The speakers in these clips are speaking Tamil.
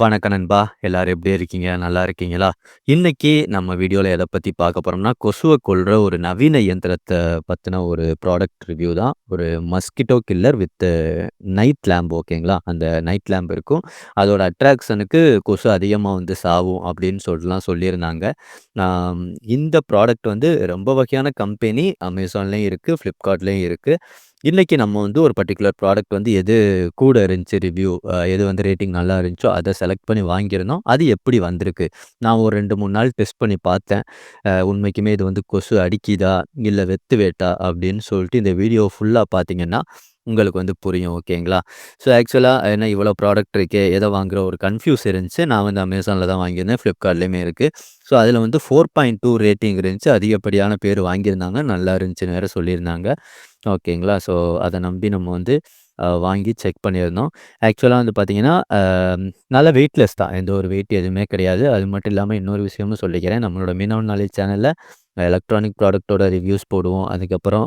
வணக்கம் நண்பா. எல்லாரும் எப்படி இருக்கீங்க? நல்லா இருக்கீங்களா? இன்னைக்கு நம்ம வீடியோவில் எதை பற்றி பார்க்க போகிறோம்னா கொசுவை கொள்கிற ஒரு நவீன இயந்திரத்தை பற்றின ஒரு ப்ராடக்ட் ரிவ்யூ தான். ஒரு mosquito killer with night lamp ஓகேங்களா அந்த நைட் லேம்ப் இருக்கும். அதோட அட்ராக்ஷனுக்கு கொசு அதிகமாக வந்து சாவும் அப்படின்னு சொல்லலாம் சொல்லியிருந்தாங்க. இந்த ப்ராடக்ட் வந்து ரொம்ப வகையான கம்பெனி அமேசான்லேயும் இருக்குது ஃப்ளிப்கார்ட்லேயும் இருக்குது இன்றைக்கி நம்ம வந்து ஒரு பர்டிகுலர் ப்ராடக்ட் வந்து எது கூட இருந்துச்சு ரிவ்யூ எது வந்து ரேட்டிங் நல்லா இருந்துச்சோ அதை செலக்ட் பண்ணி வாங்கியிருந்தோம். அது எப்படி வந்திருக்கு? நான் ஒரு ரெண்டு மூணு நாள் டெஸ்ட் பண்ணி பார்த்தேன். உண்மைக்குமே இது வந்து கொசு அடிக்குதா? இல்லை வெத்து வேட்டா? அப்படின்னு சொல்லிட்டு இந்த வீடியோ ஃபுல்லாக பார்த்தீங்கன்னா உங்களுக்கு வந்து புரியும் ஓகேங்களா? ஸோ ஆக்சுவலாக என்ன இவ்வளோ ப்ராடக்ட் இருக்கே எதை வாங்குகிற ஒரு கன்ஃபியூஸ் இருந்துச்சு. நான் வந்து அமேசானில் தான் வாங்கியிருந்தேன் ஃப்ளிப்கார்ட்லேயுமே இருக்குது ஸோ அதில் வந்து ஃபோர் பாயிண்ட் டூ ரேட்டிங் இருந்துச்சு. அதிகப்படியான பேர் வாங்கியிருந்தாங்க. நல்லா இருந்துச்சுன்னு வேறு சொல்லியிருந்தாங்க. ஓகேங்களா? ஸோ அதை நம்பி நம்ம வந்து வாங்கி செக் பண்ணியிருந்தோம். ஆக்சுவலாக வந்து பார்த்திங்கன்னா நல்ல வெயிட்லெஸ் தான். எந்த ஒரு வெயிட் எதுவுமே கிடையாது. அது மட்டும் இல்லாமல் இன்னொரு விஷயமும் சொல்லிக்கிறேன். நம்மளோட மீனவன் நாலேஜ் சேனலில் எலக்ட்ரானிக் ப்ராடக்ட்டோட ரிவ்யூஸ் போடுவோம். அதுக்கப்புறம்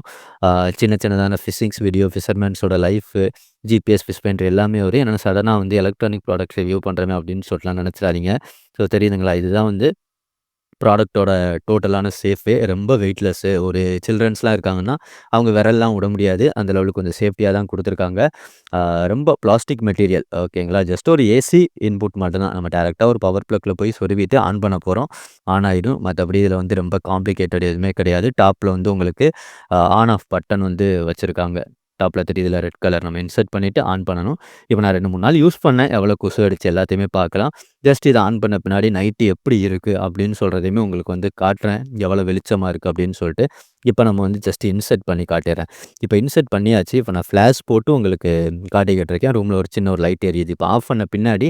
சின்ன சின்னதான ஃபிஷிங்ஸ் வீடியோ ஃபிஷர்மேன்ஸோட லைஃபு ஜிபிஎஸ் ஃபிஷ் பெயிண்ட் எல்லாமே வரும். என்னென்ன சடனாக வந்து எலக்ட்ரானிக் ப்ராடக்ட் ரிவ்யூ பண்ணுறேன் அப்படின்னு சொல்லலாம் நினச்சிடாதீங்க. ஸோ தெரியுதுங்களா? இதுதான் வந்து ப்ராடக்டோட டோட்டலான சேஃபே ரொம்ப வெயிட்லெஸ்ஸு ஒரு சில்ட்ரன்ஸ்லாம் இருக்காங்கன்னா அவங்க விரல்லாம் விட முடியாது. அந்த லெவலுக்கு கொஞ்சம் சேஃப்டியாக தான் கொடுத்துருக்காங்க. ரொம்ப பிளாஸ்டிக் மெட்டீரியல் ஓகேங்களா? ஜஸ்ட் ஒரு ஏசி இன்புட் மட்டும்தான். நம்ம டேரெக்டாக ஒரு பவர் ப்ளக்கில் போய் சொருவிட்டு ஆன் பண்ண போகிறோம் ஆன் ஆகிடும் மற்றபடி இதில் வந்து ரொம்ப காம்ப்ளிகேட்டட் எதுவுமே கிடையாது. டாப்பில் வந்து உங்களுக்கு ஆன் ஆஃப் பட்டன் வந்து வச்சுருக்காங்க. டாப்பில் தெரியுதுல ரெட் கலர் நம்ம இன்சர்ட் பண்ணிவிட்டு ஆன் பண்ணணும். இப்போ நான் ரெண்டு மூணு நாள் யூஸ் பண்ணேன். எவ்வளோ கொசு அடிச்சு எல்லாத்தையுமே பார்க்கலாம். ஜஸ்ட் இதை ஆன் பண்ண பின்னாடி நைட்டு எப்படி இருக்குது அப்படின்னு சொல்கிறதையுமே உங்களுக்கு வந்து காட்டுறேன். எவ்வளோ வெளிச்சமாக இருக்குது அப்படின்னு சொல்லிட்டு. இப்போ நம்ம வந்து ஜஸ்ட் இன்சர்ட் பண்ணி காட்டிடுறேன். இப்போ இன்சர்ட் பண்ணியாச்சு. இப்போ நான் ஃப்ளாஷ் போட்டு உங்களுக்கு காட்டிக்கிட்டு இருக்கேன் ரூமில் ஒரு சின்ன ஒரு லைட் எரியுது. இப்போ ஆஃப் பண்ண பின்னாடி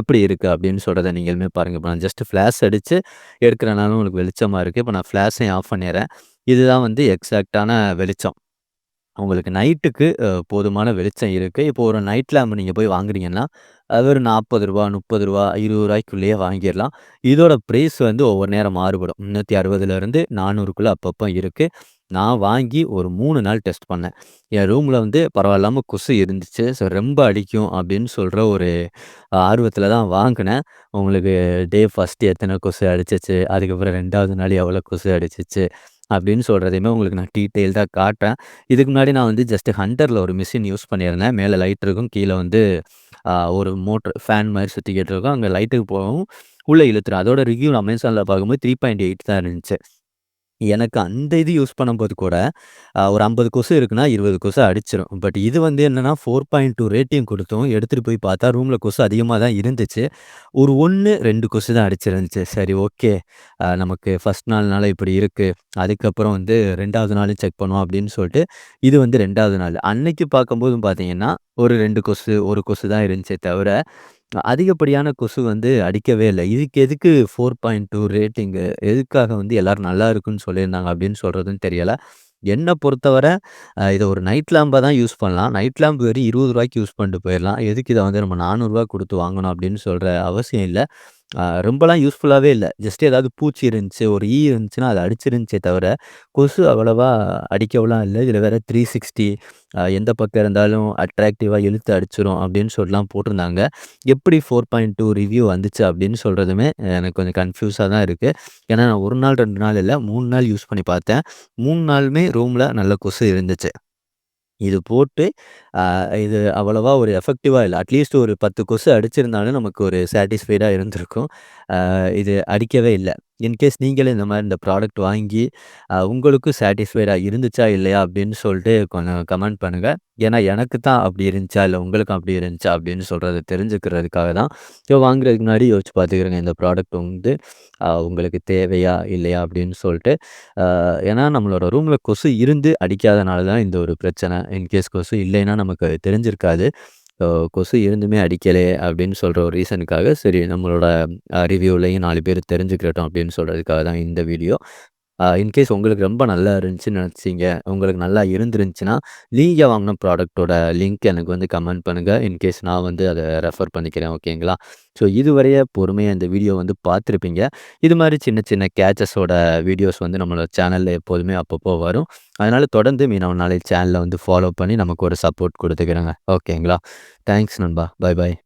எப்படி இருக்குது அப்படின்னு சொல்கிறத நீங்களுமே பாருங்கள் இப்போ நான் ஜஸ்ட் ஃப்ளாஷ் அடித்து எடுக்கிறனாலும் உங்களுக்கு வெளிச்சமாக இருக்குது இப்போ நான் ஃப்ளாஷையும் ஆஃப் பண்ணிடுறேன். இதுதான் வந்து எக்ஸாக்டான வெளிச்சம். உங்களுக்கு நைட்டுக்கு போதுமான வெளிச்சம் இருக்குது இப்போ ஒரு நைட் லேம்ப் நீங்கள் போய் வாங்குறீங்கன்னா, அது ஒரு நாற்பது ரூபா முப்பது ரூபா இருபது ரூபாய்க்குள்ளேயே வாங்கிடலாம் இதோட ப்ரைஸ் வந்து ஒவ்வொரு நேரம் மாறுபடும். 360லேருந்து 400க்குள்ள அப்பப்போ இருக்குது நான் வாங்கி ஒரு மூணு நாள் டெஸ்ட் பண்ணேன். என் ரூமில் வந்து பரவாயில்லாமல் கொசு இருந்துச்சு. ஸோ ரொம்ப அடிக்கும் அப்படின்னு சொல்கிற ஒரு ஆர்வத்தில் தான் வாங்கினேன் உங்களுக்கு டே ஃபஸ்ட்டு எத்தனை கொசு அடிச்சிச்சு, அதுக்கப்புறம் ரெண்டாவது நாள் எவ்வளோ கொசு அடிச்சிச்சு. அப்படின்னு சொல்கிறதையுமே உங்களுக்கு நான் டீட்டெயில்டாக காட்டுறேன். இதுக்கு முன்னாடி நான் வந்து ஜஸ்ட் ஹண்டரில் ஒரு மிஷின் யூஸ் பண்ணியிருந்தேன். மேலே லைட் இருக்கும். கீழே வந்து ஒரு மோட்ரு ஃபேன் மாதிரி சுற்றிக்கிட்டு இருக்கும். அங்கே லைட்டுக்கு போகவும் உள்ளே இழுத்துரும். அதோட ரிவ்யூ அமேசானில் பார்க்கும்போது த்ரீ பாயிண்ட் எயிட் தான் இருந்துச்சு. எனக்கு அந்த இது யூஸ் பண்ணும்போது கூட ஒரு ஐம்பது கொசு இருக்குன்னா இருபது கொசு அடிச்சிடும் பட் இது வந்து என்னென்னா ஃபோர் பாயிண்ட் டூ ரேட்டிங் கொடுத்தோம். எடுத்துகிட்டு போய் பார்த்தா ரூமில் கொசு அதிகமாக தான் இருந்துச்சு. ஒரு ஒன்று ரெண்டு கொசு தான் அடிச்சிருந்துச்சு. சரி ஓகே. நமக்கு ஃபஸ்ட் நாள்னால இப்படி இருக்குது அதுக்கப்புறம் வந்து ரெண்டாவது நாளும் செக் பண்ணுவோம் அப்படின்னு சொல்லிட்டு இது வந்து ரெண்டாவது நாள். அன்னைக்கு பார்க்கும்போதும் பார்த்தீங்கன்னா ஒரு ரெண்டு கொசு ஒரு கொசு தான் இருந்துச்சே தவிர அதிகப்படியான கொசு வந்து அடிக்கவே இல்லை. இதுக்கு எதுக்கு ஃபோர் பாயிண்ட் டூ ரேட்டிங்கு எதுக்காக வந்து எல்லோரும் நல்லா இருக்குன்னு சொல்லியிருந்தாங்க அப்படின்னு சொல்கிறதுன்னு தெரியலை. என்னை பொறுத்தவரை இதை ஒரு நைட் லேம்பை தான் யூஸ் பண்ணலாம். நைட் லேம்ப் வெறும் இருபது ரூபாய்க்கு யூஸ் பண்ணிட்டு போயிடலாம். எதுக்கு இதை வந்து நம்ம நானூறுரூவா கொடுத்து வாங்கணும் அப்படின்னு சொல்கிற அவசியம் இல்லை. ரொம்பலாம் யூஸ்ஃபுல்லாகவே இல்லை. ஜஸ்ட் ஏதாவது பூச்சி இருந்துச்சு ஒரு ஈ இருந்துச்சுன்னா அது அடிச்சிருந்துச்சே தவிர கொசு அவ்வளோவா அடிக்கவெல்லாம் இல்லை. இதில் வேறு த்ரீ சிக்ஸ்டி எந்த பக்கம் இருந்தாலும் அட்ராக்டிவாக இழுத்து அடிச்சிடும் அப்படின்னு சொல்லலாம் போட்டிருந்தாங்க. எப்படி ஃபோர் பாயிண்ட் டூ ரிவ்யூ வந்துச்சு அப்படின்னு சொல்கிறதுமே எனக்கு கொஞ்சம் கன்ஃபியூஸாக தான் இருக்குது ஏன்னா நான் ஒரு நாள் ரெண்டு நாள் இல்லை மூணு நாள் யூஸ் பண்ணி பார்த்தேன். மூணு நாளுமே ரூமில் நல்ல கொசு இருந்துச்சு. இது போட்டு இது அவ்வளவா ஒரு எஃபெக்டிவாக இல்லை அட்லீஸ்ட் ஒரு பத்து கொசு அடிச்சிருந்தாலும் நமக்கு ஒரு சாட்டிஸ்ஃபைடாக இருந்திருக்கும். இது அடிக்கவே இல்லை இன்கேஸ் நீங்களே இந்த மாதிரி இந்த ப்ராடக்ட் வாங்கி உங்களுக்கும் சாட்டிஸ்ஃபைடாக இருந்துச்சா இல்லையா அப்படின்னு சொல்லிட்டு கொஞ்சம் கமெண்ட் பண்ணுங்கள் ஏன்னா எனக்கு தான் அப்படி இருந்துச்சா? இல்லை உங்களுக்கும் அப்படி இருந்துச்சா? அப்படின்னு சொல்கிறத தெரிஞ்சுக்கிறதுக்காக தான் ஸோ வாங்குறதுக்கு முன்னாடி யோசிச்சு பார்த்துக்கிறேங்க. இந்த ப்ராடக்ட் வந்து உங்களுக்கு தேவையா? இல்லையா? அப்படின்னு சொல்லிட்டு ஏன்னா நம்மளோட ரூமில் கொசு இருந்து அடிக்காதனால தான் இந்த ஒரு பிரச்சனை. இன்கேஸ் கொசு இல்லைன்னா நமக்கு தெரிஞ்சிருக்காது. கொசு இருந்துமே அடிக்கலை அப்படின்னு சொல்கிற ஒரு ரீசனுக்காக சரி நம்மளோட ரிவ்யூலையும் நாலு பேர் தெரிஞ்சுக்கிறட்டும் அப்படின்னு சொல்கிறதுக்காக தான் இந்த வீடியோ. இன்கேஸ் உங்களுக்கு ரொம்ப நல்லா இருந்துச்சுன்னு நினச்சிங்க உங்களுக்கு நல்லா இருந்துருந்துச்சுன்னா நீங்கள் வாங்கின ப்ராடக்ட்டோட லிங்க் எனக்கு வந்து கமெண்ட் பண்ணுங்கள் இன்கேஸ் நான் வந்து அதை ரெஃபர் பண்ணிக்கிறேன் ஓகேங்களா? ஸோ இதுவரைய பொறுமையாக இந்த வீடியோ வந்து பார்த்துருப்பீங்க. இது மாதிரி சின்ன சின்ன கேச்சஸோட வீடியோஸ் வந்து நம்மளோட சேனலில் எப்போதுமே அப்பப்போ வரும். அதனால் தொடர்ந்து மீனவ நாளை சேனலில் வந்து ஃபாலோ பண்ணி நமக்கு ஒரு சப்போர்ட் கொடுத்துக்கிறேங்க. ஓகேங்களா? தேங்க்ஸ் நண்பா. பாய் பாய்